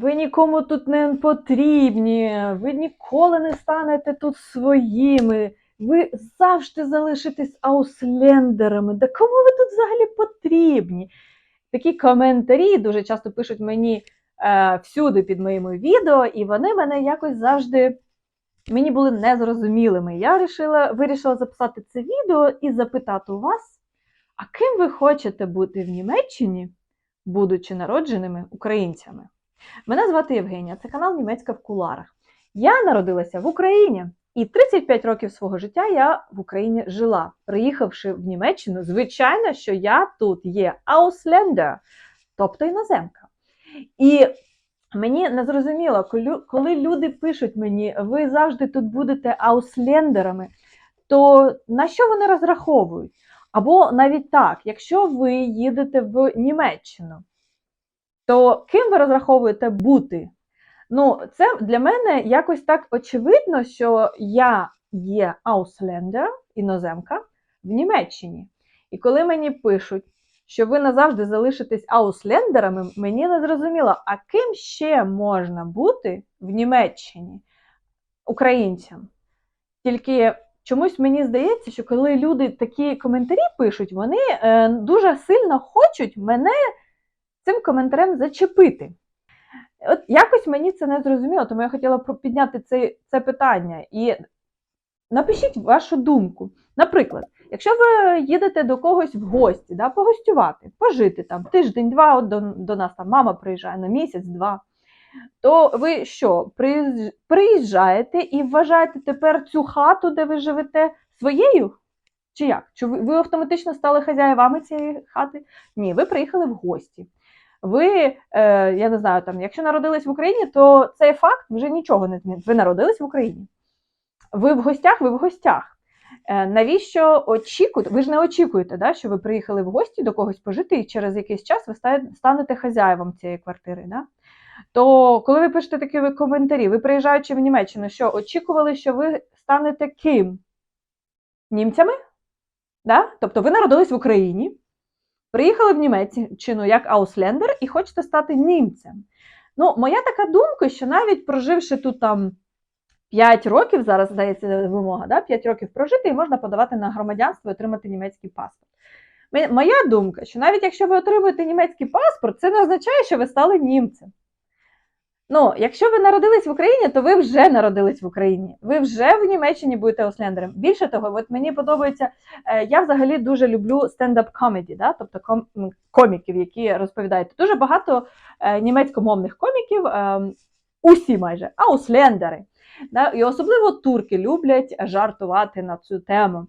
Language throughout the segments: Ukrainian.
ви нікому тут не потрібні, ви ніколи не станете тут своїми, ви завжди залишитесь ауслендерами. Да кому ви тут взагалі потрібні? Такі коментарі дуже часто пишуть мені е, всюди під моїми відео, і вони мене якось завжди мені були незрозумілими. Я вирішила, вирішила записати це відео і запитати у вас, а ким ви хочете бути в Німеччині, будучи народженими українцями? Мене звати Євгенія, це канал Німецька в куларах. Я народилася в Україні, і 35 років свого життя я в Україні жила. Приїхавши в Німеччину, звичайно, що я тут є ауслендер, тобто іноземка. І мені не зрозуміло, коли люди пишуть мені, ви завжди тут будете ауслендерами, то на що вони розраховують? Або навіть так, якщо ви їдете в Німеччину, то ким ви розраховуєте бути? Ну, це для мене якось так очевидно, що я є ауслендер, іноземка в Німеччині. І коли мені пишуть, що ви назавжди залишитесь ауслендерами, мені не зрозуміло, а ким ще можна бути в Німеччині українцям? Тільки чомусь мені здається, що коли люди такі коментарі пишуть, вони е, дуже сильно хочуть мене цим коментарем зачепити. От якось мені це не зрозуміло, тому я хотіла підняти це, це питання. І напишіть вашу думку. Наприклад, якщо ви їдете до когось в гості, да, погостювати, пожити там тиждень-два, от до, до нас там мама приїжджає на місяць-два, то ви що, приїжджаєте і вважаєте тепер цю хату, де ви живете, своєю? Чи як? Чи ви, автоматично стали хазяєвами цієї хати? Ні, ви приїхали в гості. Ви, е, я не знаю, там, якщо народились в Україні, то цей факт вже нічого не змінить. Ви народились в Україні. Ви в гостях, ви в гостях. Е, навіщо очікуєте? Ви ж не очікуєте, да, що ви приїхали в гості до когось пожити, і через якийсь час ви станете хазяєвом цієї квартири. Да? То коли ви пишете такі коментарі, ви приїжджаючи в Німеччину, що очікували, що ви станете ким? Німцями? Да? Тобто ви народились в Україні, приїхали в Німеччину як ауслендер і хочете стати німцем. Ну, моя така думка, що навіть проживши тут там 5 років, зараз здається вимога, да? 5 років прожити, і можна подавати на громадянство і отримати німецький паспорт. Моя думка, що навіть якщо ви отримуєте німецький паспорт, це не означає, що ви стали німцем. Ну, якщо ви народились в Україні, то ви вже народились в Україні. Ви вже в Німеччині будете ослендером. Більше того, от мені подобається, е, я взагалі дуже люблю стендап комеді, да? тобто ком- коміків, які розповідають. Дуже багато е, німецькомовних коміків, е, усі майже, ауслендери. Да? І особливо турки люблять жартувати на цю тему.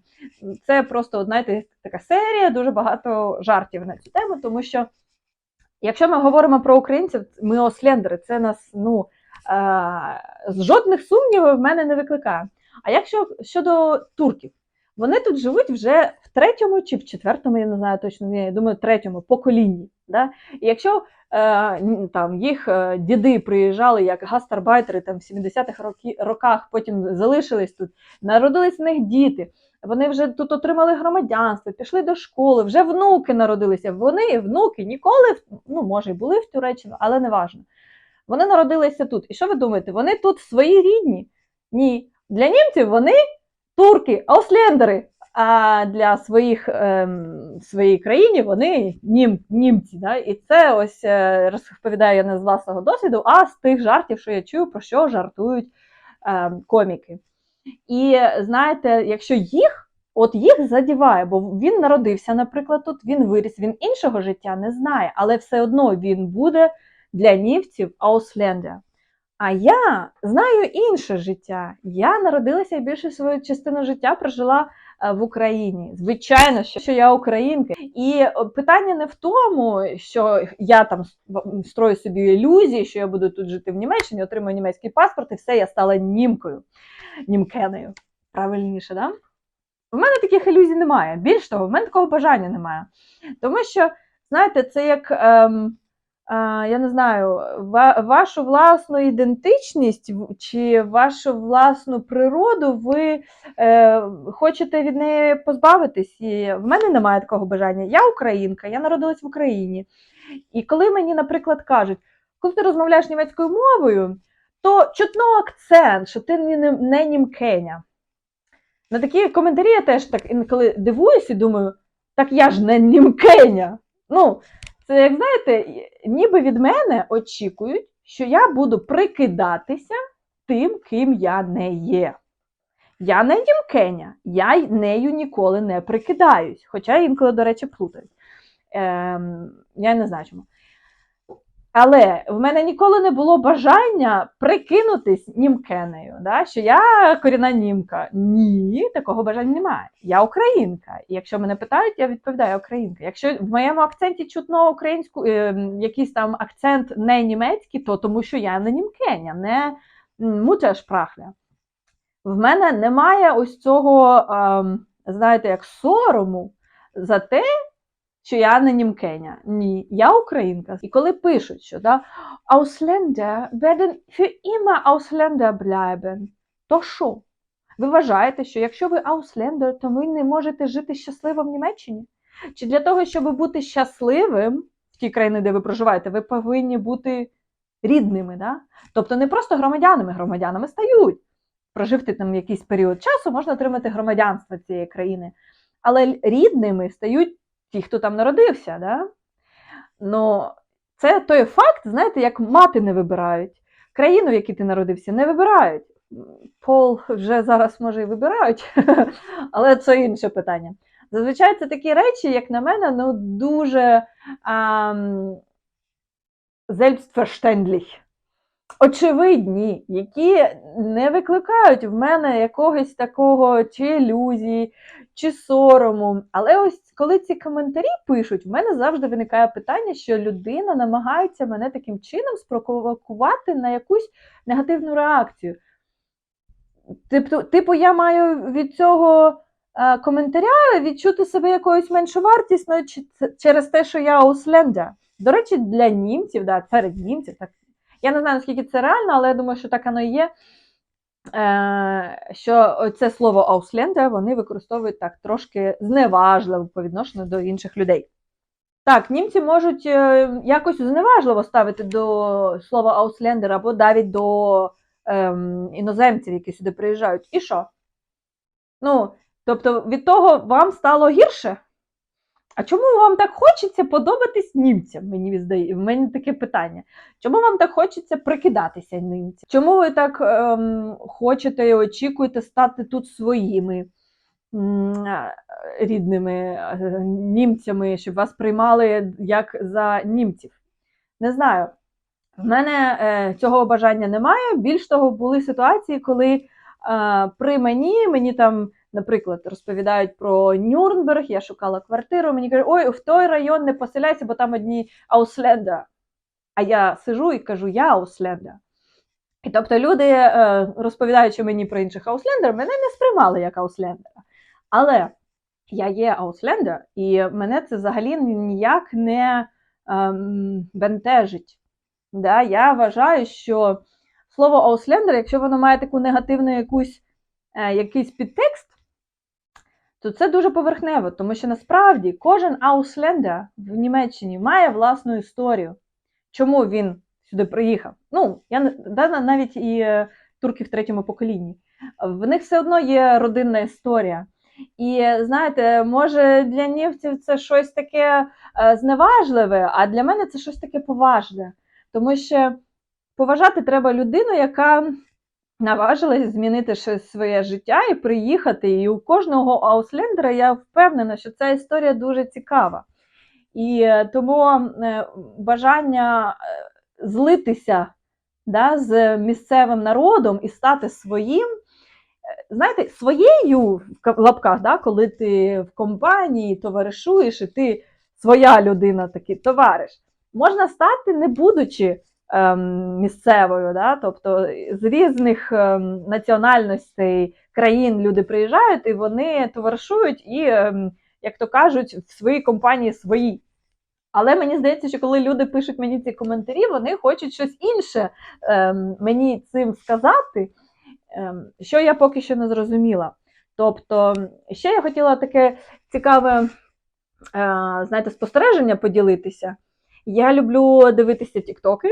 Це просто, знаєте, така серія, дуже багато жартів на цю тему, тому що якщо ми говоримо про українців, ми ослендери, це нас ну, е, з жодних сумнівів в мене не викликає. А якщо щодо турків, вони тут живуть вже в третьому чи в четвертому, я не знаю точно, я думаю, третьому поколінні. Да? І якщо там їх е, діди приїжджали як гастарбайтери там в 70-х роках, потім залишились тут, народились в них діти. Вони вже тут отримали громадянство, пішли до школи, вже внуки народилися. Вони, внуки, ніколи, ну, може, і були в Туреччину, але не важно. Вони народилися тут. І що ви думаєте? Вони тут свої рідні? Ні. Для німців вони турки, ауслендери. А для своїх ем, своїй країні вони нім, німці. Да? І це ось е, розповідаю я не з власного досвіду, а з тих жартів, що я чую, про що жартують ем, коміки. І знаєте, якщо їх, от їх задіває, бо він народився, наприклад, тут, він виріс, він іншого життя не знає, але все одно він буде для німців ауслендер. А я знаю інше життя. Я народилася і більшу свою частину життя прожила в Україні. Звичайно, що я українка. І е, питання не в тому, що я там строю собі ілюзії, що я буду тут жити в Німеччині, отримую німецький паспорт, і все, я стала німкою, німкеною. Правильніше, да? В мене таких ілюзій немає. Більш того, в мене такого бажання немає. Тому що, знаєте, це як. Ем, я не знаю, вашу власну ідентичність чи вашу власну природу ви е, хочете від неї позбавитись. І в мене немає такого бажання. Я українка, я народилась в Україні. І коли мені, наприклад, кажуть, коли ти розмовляєш німецькою мовою, то чутно акцент, що ти не, німкеня. На такі коментарі я теж так інколи дивуюся і думаю, так я ж не німкеня. Ну, це, як знаєте, ніби від мене очікують, що я буду прикидатися тим, ким я не є. Я не Кеня, я нею ніколи не прикидаюсь, хоча інколи, до речі, плутають. Ем, я не знаю чому. Але в мене ніколи не було бажання прикинутись німкенею, да? що я корінна німка. Ні, такого бажання немає. Я українка. І якщо мене питають, я відповідаю українка. Якщо в моєму акценті чутно українську, е, якийсь там акцент не німецький, то тому що я не німкеня, не мутешпрахля. В мене немає ось цього, ем, знаєте, як сорому за те, що я не німкеня. Ні, я українка. І коли пишуть, що да, Ausländer werden für immer Ausländer bleiben, то що? Ви вважаєте, що якщо ви Ausländer, то ви не можете жити щасливо в Німеччині? Чи для того, щоб бути щасливим в тій країні, де ви проживаєте, ви повинні бути рідними? Да? Тобто не просто громадянами, громадянами стають. Проживти там якийсь період часу, можна отримати громадянство цієї країни. Але рідними стають ті, хто там народився. Да? Ну, це той факт, знаєте, як мати не вибирають. Країну, в якій ти народився, не вибирають. Пол вже зараз, може, і вибирають, але це інше питання. Зазвичай це такі речі, як на мене, ну дуже ам, selbstverständlich. Очевидні, які не викликають в мене якогось такого чи ілюзії, чи сорому. Але ось коли ці коментарі пишуть, в мене завжди виникає питання, що людина намагається мене таким чином спровокувати на якусь негативну реакцію. Типу, типу я маю від цього е, коментаря відчути себе якоюсь меншовартісною через те, що я Ausländer. До речі, для німців, да, серед німців, так я не знаю, наскільки це реально, але я думаю, що так воно і є. Е, що це слово Ausländer вони використовують так трошки зневажливо по відношенню до інших людей. Так, німці можуть е, якось зневажливо ставити до слова Ausländer або навіть до ем, іноземців, які сюди приїжджають. І що? Ну, тобто від того вам стало гірше? А чому вам так хочеться подобатись німцям? Мені здає, в мене таке питання. Чому вам так хочеться прикидатися німцям? Чому ви так ем, хочете і очікуєте стати тут своїми м, рідними е, німцями, щоб вас приймали як за німців? Не знаю. В мене е, цього бажання немає. Більш того, були ситуації, коли е, при мені мені там. Наприклад, розповідають про Нюрнберг, я шукала квартиру, мені кажуть, ой, в той район не поселяйся, бо там одні Ауслендер. А я сижу і кажу, я Ауслендер. І тобто люди, е, розповідаючи мені про інших Ауслендер, мене не сприймали як Ауслендера. Але я є Ауслендер, і мене це взагалі ніяк не ем, бентежить. Да? Я вважаю, що слово Ауслендер, якщо воно має таку негативну якусь, е, якийсь підтекст, то це дуже поверхнево, тому що насправді кожен ауслендер в Німеччині має власну історію. Чому він сюди приїхав? Ну, я не- да, навіть і е, турки в третьому поколінні. В них все одно є родинна історія. І знаєте, може для німців це щось таке е, зневажливе, а для мене це щось таке поважне. Тому що поважати треба людину, яка наважилась змінити щось своє життя і приїхати. І у кожного ауслендера я впевнена, що ця історія дуже цікава. І е, тому е, бажання е, злитися да, з місцевим народом і стати своїм. Знаєте, своєю в лапках, да, коли ти в компанії товаришуєш, і ти своя людина, такий товариш, можна стати, не будучи місцевою, да? тобто з різних ем, національностей країн люди приїжджають і вони товаришують і, ем, як то кажуть, в своїй компанії свої. Але мені здається, що коли люди пишуть мені ці коментарі, вони хочуть щось інше ем, мені цим сказати, ем, що я поки що не зрозуміла. Тобто, ще я хотіла таке цікаве, е, знаєте, спостереження поділитися. Я люблю дивитися тіктоки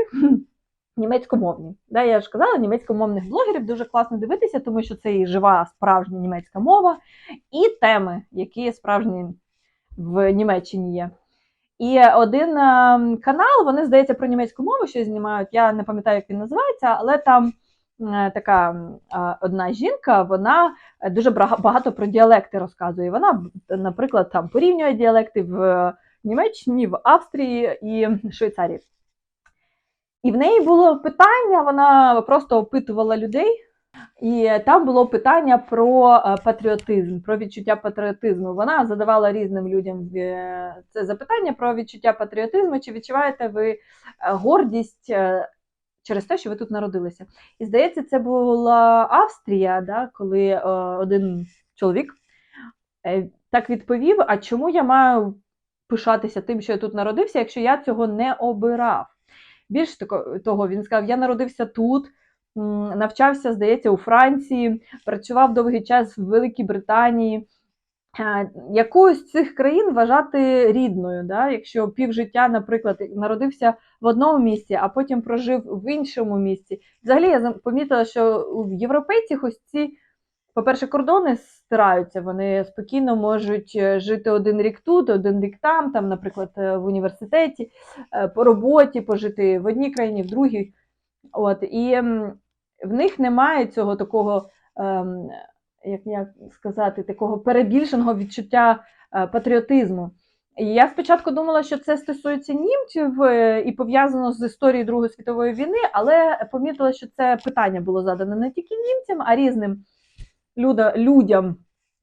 німецькомовні. Да, я ж казала, німецькомовних блогерів дуже класно дивитися, тому що це і жива справжня німецька мова, і теми, які справжні в Німеччині є. І один е, канал, вони, здається, про німецьку мову щось знімають. Я не пам'ятаю, як він називається, але там е, така е, одна жінка, вона дуже багато про діалекти розказує. Вона, наприклад, там порівнює діалекти в Німеччині, в Австрії і Швейцарії. І в неї було питання, вона просто опитувала людей, і там було питання про е, патріотизм, про відчуття патріотизму. Вона задавала різним людям е, це запитання про відчуття патріотизму. Чи відчуваєте ви е, гордість через те, що ви тут народилися? І здається, це була Австрія, да, коли один чоловік так відповів: а чому я маю пишатися тим, що я тут народився, якщо я цього не обирав? Більш тако- того, він сказав: я народився тут, навчався, здається, у Франції, працював довгий час в Великій Британії. Е, Яку з цих країн вважати рідною, да? якщо півжиття, наприклад, народився в одному місці, а потім прожив в іншому місці. Взагалі я помітила, що в європейцях ось ці, по-перше, кордони стираються, вони спокійно можуть е, жити один рік тут, один рік там, там, наприклад, е, в університеті, е, по роботі, пожити в одній країні, в другій. От, і в них немає цього такого, ем, як, сказати, такого перебільшеного відчуття патріотизму. І я спочатку думала, що це стосується німців і пов'язано з історією Другої світової війни, але помітила, що це питання було задане не тільки німцям, а різним людям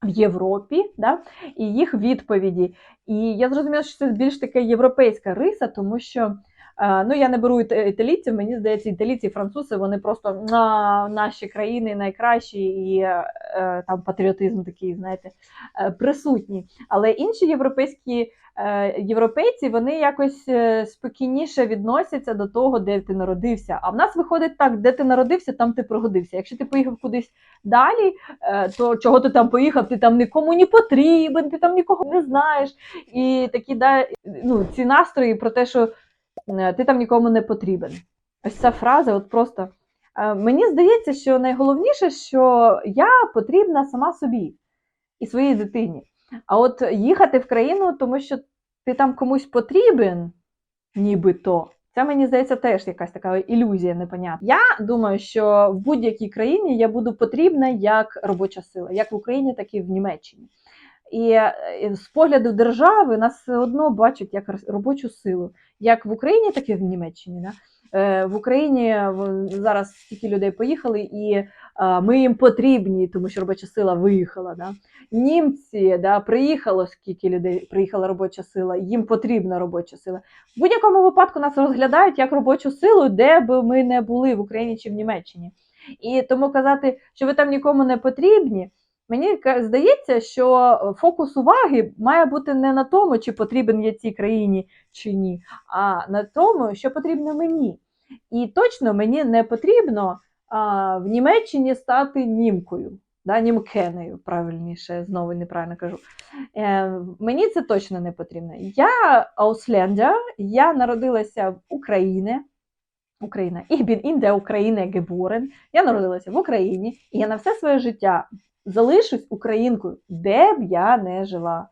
в Європі, да, і їх відповіді. І я зрозуміла, що це більш таке європейська риса, тому що ну я не беру італійців, мені здається, італійці і французи вони просто «На, наші країни найкращі і е, е, там патріотизм такий, знаєте, е, присутній. Але інші європейські європейці вони якось спокійніше відносяться до того, де ти народився. А в нас виходить так, де ти народився, там ти прогодився. Якщо ти поїхав кудись далі, то чого ти там поїхав, ти там нікому не потрібен, ти там нікого не знаєш. І такі да, ну, ці настрої про те, що ти там нікому не потрібен. Ось ця фраза, от просто. Е, Мені здається, що найголовніше, що я потрібна сама собі і своїй дитині. А от їхати в країну, тому що ти там комусь потрібен, нібито. Це мені здається теж якась така ілюзія непонятна. Я думаю, що в будь-якій країні я буду потрібна як робоча сила, як в Україні, так і в Німеччині. І е, з погляду держави нас все одно бачать як робочу силу, як в Україні, так і в Німеччині. Да? Е, В Україні зараз стільки людей поїхали, і е, ми їм потрібні, тому що робоча сила виїхала. Да? Німці да, приїхало, скільки людей приїхала робоча сила, їм потрібна робоча сила. В будь-якому випадку нас розглядають як робочу силу, де би ми не були в Україні чи в Німеччині. І тому казати, що ви там нікому не потрібні. Мені здається, що фокус уваги має бути не на тому, чи потрібен я цій країні чи ні, а на тому, що потрібно мені. І точно мені не потрібно а, в Німеччині стати німкою, да, німкенею, правильніше, знову неправильно кажу. Е, мені це точно не потрібно. Я Ausländer, я народилася в Україні. Україна. Ich bin in der Ukraine geboren. Я народилася в Україні, і я на все своє життя залишусь українкою, де б я не жила.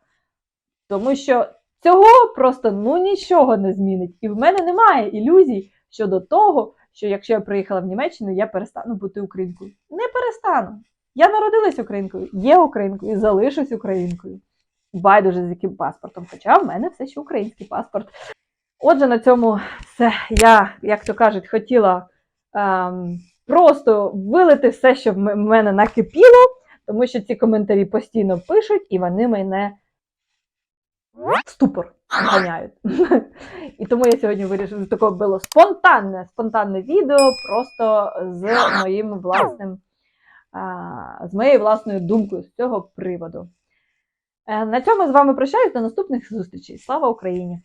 Тому що цього просто ну нічого не змінить. І в мене немає ілюзій щодо того, що якщо я приїхала в Німеччину, я перестану бути українкою. Не перестану. Я народилась українкою, є українкою і залишусь українкою. Байдуже з яким паспортом, хоча в мене все ще український паспорт. Отже, на цьому все. Я, як то кажуть, хотіла ем, просто вилити все, що в мене накипіло, тому що ці коментарі постійно пишуть, і вони мене в ступор ганяють. І тому я сьогодні вирішила таке було спонтанне, спонтанне відео просто з моїм власним, з моєю власною думкою з цього приводу. Е, На цьому з вами прощаюсь до наступних зустрічей. Слава Україні!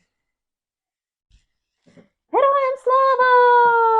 Героям слава!